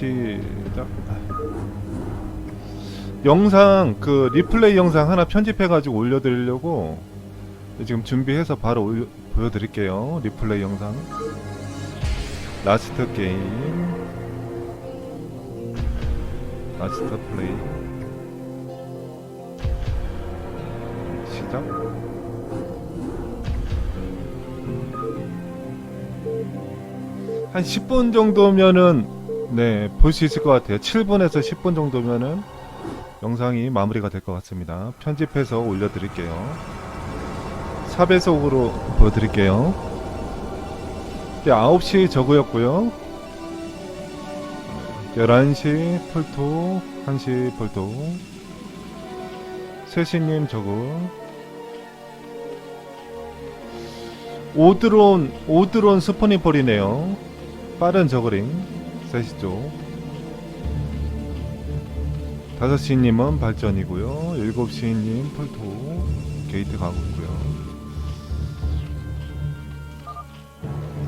시작. 영상 그 리플레이 영상 하나 편집해 가지고 올려드리려고 지금 준비해서 바로 올려, 보여드릴게요. 리플레이 영상. 라스트 게임. 라스트 플레이. 시작. 한 10분 정도면은 네, 볼 수 있을 것 같아요. 7분에서 10분 정도면은 영상이 마무리가 될 것 같습니다. 편집해서 올려드릴게요. 4배속으로 보여드릴게요. 이제 9시 저거였고요. 11시 폴토, 1시 폴토, 3시님 저거, 오드론, 오드론 스포니폴이네요. 빠른 저그링, 3시 쪽. 5시님은 발전이고요. 7시님 폴토, 게이트 가고 있고요.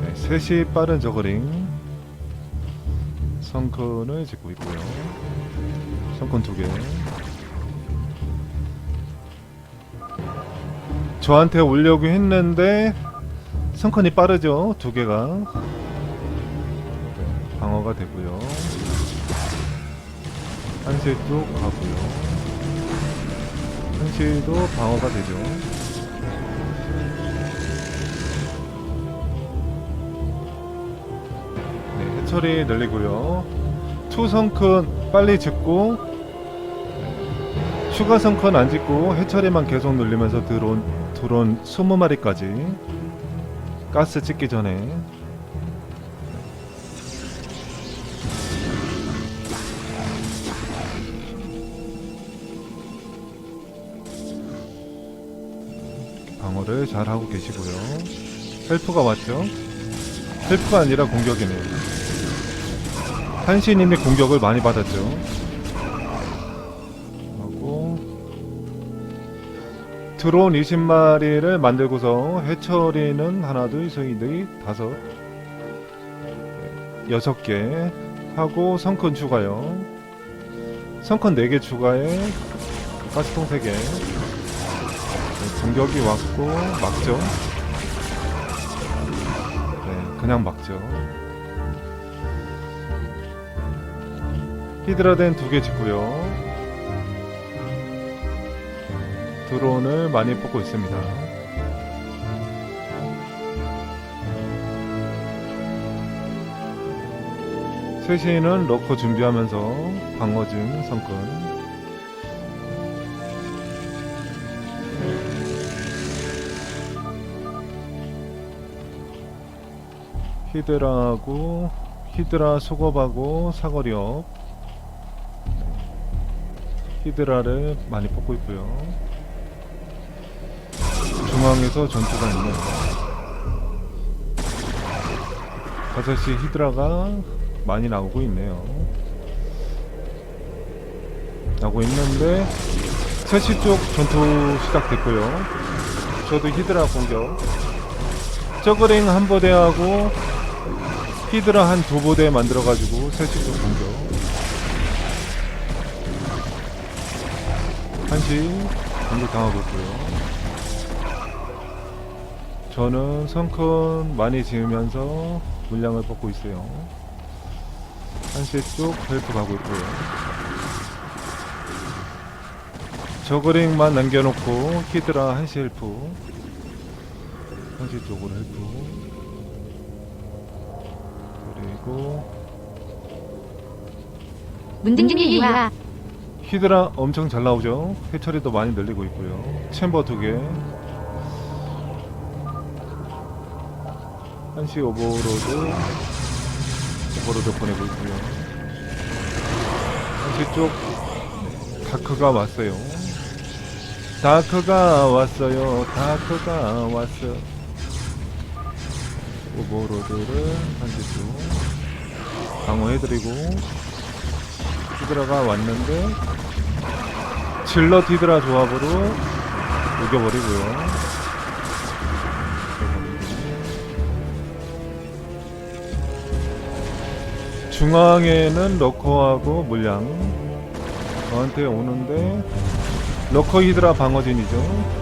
네, 3시 빠른 저그링, 성큰을 짓고 있고요. 성큰 두 개. 저한테 오려고 했는데 성큰이 빠르죠. 두 개가 방어가 되고요. 쪽 가고요. 한시도 방어가 되죠. 네, 해처리 늘리고요. 투성큰 빨리 짓고 추가 성큰 안 짓고 해처리만 계속 늘리면서 드론 드론 20마리까지 가스 찍기 전에 방어를 잘 하고 계시고요. 헬프가 왔죠? 헬프가 아니라 공격이네요. 한시님이 공격을 많이 받았죠. 하고 드론 20마리를 만들고서 해처리는 하나, 둘, 셋, 넷, 다섯, 여섯 개 하고 성큰 추가요. 성큰 4개 추가에 가스통 3개. 네, 공격이 왔고 막죠. 네, 그냥 막죠. 히드라덴 두 개 짓고요. 드론을 많이 뽑고 있습니다. 셋시는 러커 준비하면서 방어진 성근 히드라하고 히드라 소겁하고 사거리업 히드라를 많이 뽑고 있고요. 중앙에서 전투가 있네요. 5시 히드라가 많이 나오고 있네요. 나오고 있는데 3시 쪽 전투 시작됐고요. 저도 히드라 공격 저그링 한 부대하고 히드라 한 두 부대 만들어가지고 3시 쪽 공격 한시 공격 당하고 있고요. 저는 성큰 많이 지으면서 물량을 뽑고 있어요. 한시 쪽 헬프 가고 있고요. 저그링만 남겨놓고 히드라 한시 헬프 한시 쪽으로 헬프 그리고 문등준이 유아 히드라 엄청 잘 나오죠. 해처리도 많이 늘리고 있고요. 챔버 두 개. 한시 오버로드 오버로드 보내고 있고요. 한시 쪽 다크가 왔어요. 다크가 왔어요. 다크가 왔어. 오버로드를 쪽 방어해드리고 히드라가 왔는데 질러 디드라 조합으로 이겨버리고요. 중앙에는 러커하고 물량 저한테 오는데 러커 히드라 방어진이죠.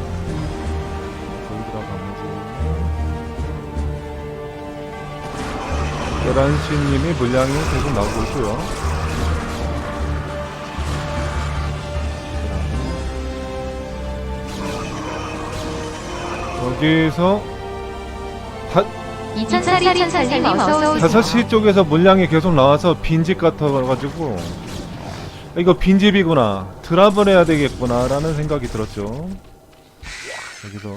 11시님이 물량이 계속 나오고 있고요. 여기서 다, 이천사리 천사님 어서 오세요. 5시 쪽에서 물량이 계속 나와서 빈집 같아가지고 이거 빈집이구나 드랍을 해야 되겠구나 라는 생각이 들었죠 여기서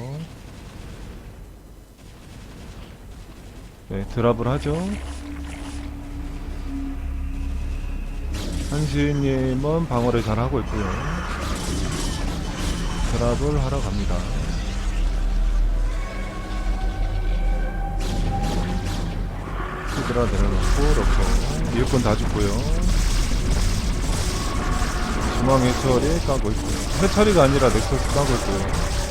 네 드랍을 하죠. 한시님은 방어를 잘 하고 있고요. 드랍을 하러 갑니다. 히드라 내려놓고 이렇게 일꾼 다 죽고요. 중앙 해처리 까고 있고요. 해처리가 아니라 넥서스 까고 있고요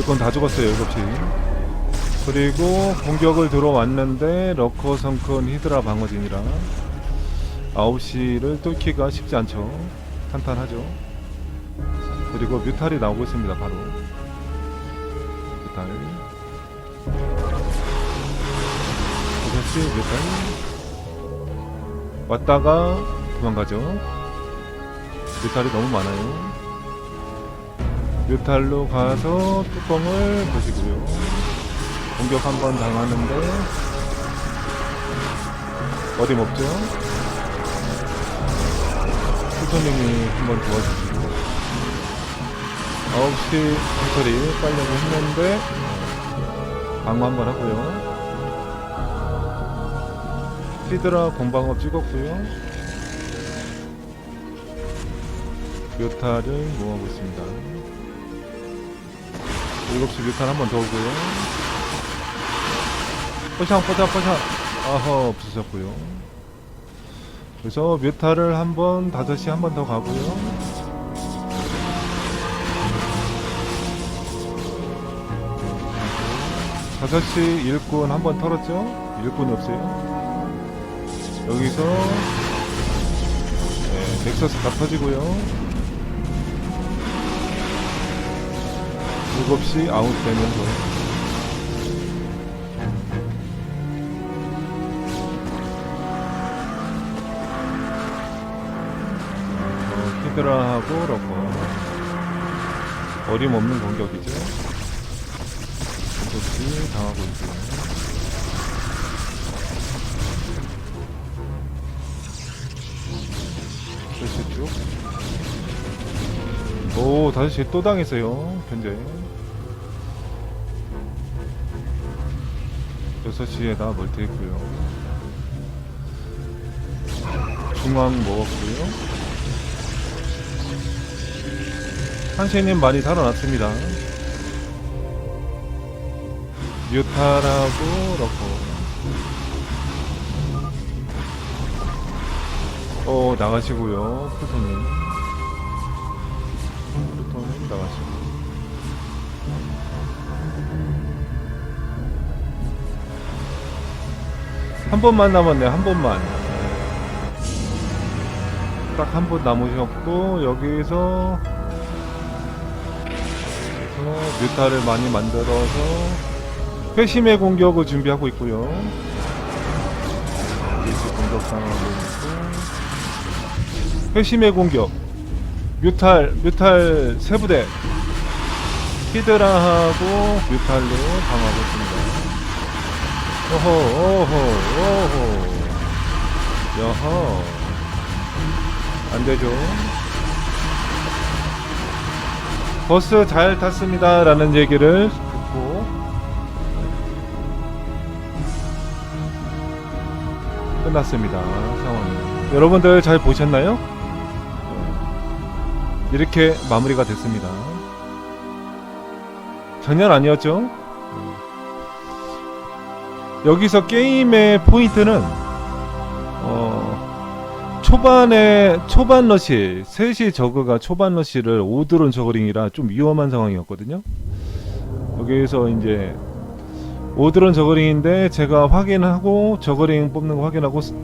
일꾼 다 죽었어요 7시 그리고 공격을 들어왔는데 러커 성큰 히드라 방어진이라 9시를 뚫기가 쉽지 않죠. 탄탄하죠. 그리고 뮤탈이 나오고 있습니다 바로. 뮤탈. 6시 뮤탈. 왔다가 도망가죠. 뮤탈이 너무 많아요 뮤탈로 가서 뚜껑을 보시고요 공격 한 번 당하는데 어림없죠 후토님이 한번 도와주시고 9시 뮤탈이 빨려고 했는데 방어 한번 하고요 히드라 공방업 찍었고요. 묘타를 모아보고 있습니다. 7시 묘탄 한 번 더 오고요. 포샹 포샹 포샹 아허 없으셨고요. 그래서 묘타를 한 번 5시 한 번 더 가고요. 다섯 시 일꾼 한 번 털었죠? 일꾼이 없어요. 여기서 네, 넥서스 다 터지고요 7시 아웃 되면서 어, 히드라하고 러커 어림없는 공격이죠 7시 당하고 있고요. 오, 다시 또 당했어요. 현재. 6시에다 멀티 했고요. 중앙 먹었고요. 한시님 많이 살아났습니다. 뮤타라고 넣고. 어 나가시고요 프로토님 프로토님 나가시고 한 번만 남았네 한 번만. 딱 한 번 남으셨고 여기서 뮤타를 많이 만들어서 회심의 공격을 준비하고 있고요. 공격 상황을 있고. 회심의 공격. 뮤탈 뮤탈 세 부대. 히드라하고 뮤탈로 방어하고 있습니다 오호 오호 오호 여허 안되죠 버스 잘 탔습니다 라는 얘기를 듣고 끝났습니다 상황이 여러분들 잘 보셨나요? 이렇게 마무리가 됐습니다. 장난 아니었죠? 여기서 게임의 포인트는 어, 초반에 초반 러시 3시 저그가 초반 러시를 오드론 저그링이라 좀 위험한 상황이었거든요. 여기에서 이제 오드론 저거링인데 제가 확인하고 저거링 뽑는 거 확인하고 스-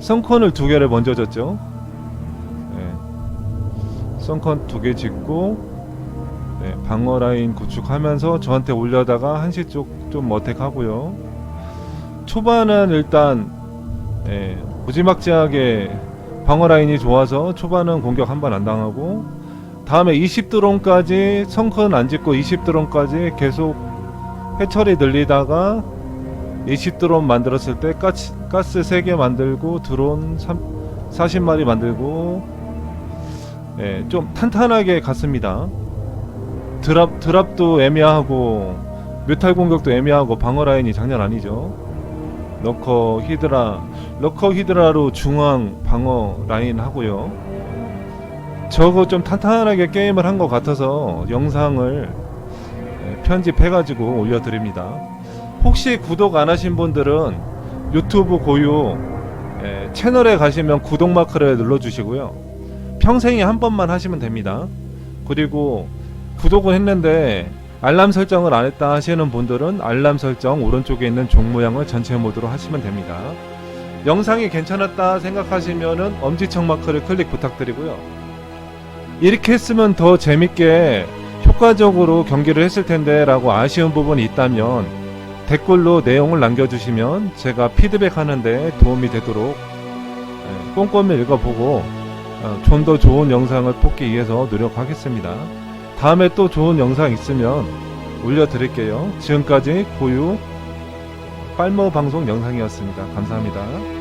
선컨을 두 개를 먼저 줬죠. 네. 선컨 두 개 짓고 네, 방어 라인 구축하면서 저한테 올려다가 한시 쪽 좀 어택하고요. 초반은 일단 예, 무지막지하게 방어 라인이 좋아서 초반은 공격 한 번 안 당하고 다음에 20드론까지 성큰 안 짓고 20드론까지 계속 해처리 늘리다가 20드론 만들었을 때 가스, 가스 3개 만들고 드론 3, 40마리 만들고 예, 좀 탄탄하게 갔습니다. 드랍, 드랍도 애매하고 뮤탈 공격도 애매하고 방어 라인이 장난 아니죠. 러커 히드라 러커 히드라로 중앙 방어 라인 하고요. 저거 좀 탄탄하게 게임을 한 것 같아서 영상을 예, 편집해 가지고 올려드립니다. 혹시 구독 안 하신 분들은 유튜브 고유 예, 채널에 가시면 구독 마크를 눌러 주시고요. 평생에 한 번만 하시면 됩니다. 그리고 구독은 했는데 알람 설정을 안 했다 하시는 분들은 알람 설정 오른쪽에 있는 종 모양을 전체 모드로 하시면 됩니다. 영상이 괜찮았다 생각하시면은 엄지척 마크를 클릭 부탁드리고요. 이렇게 했으면 더 재밌게 효과적으로 경기를 했을 텐데 라고 아쉬운 부분이 있다면 댓글로 내용을 남겨주시면 제가 피드백 하는데 도움이 되도록 예, 꼼꼼히 읽어보고 어, 좀더 좋은 영상을 뽑기 위해서 노력하겠습니다. 다음에 또 좋은 영상 있으면 올려드릴게요. 지금까지 고유 빨모 방송 영상이었습니다. 감사합니다.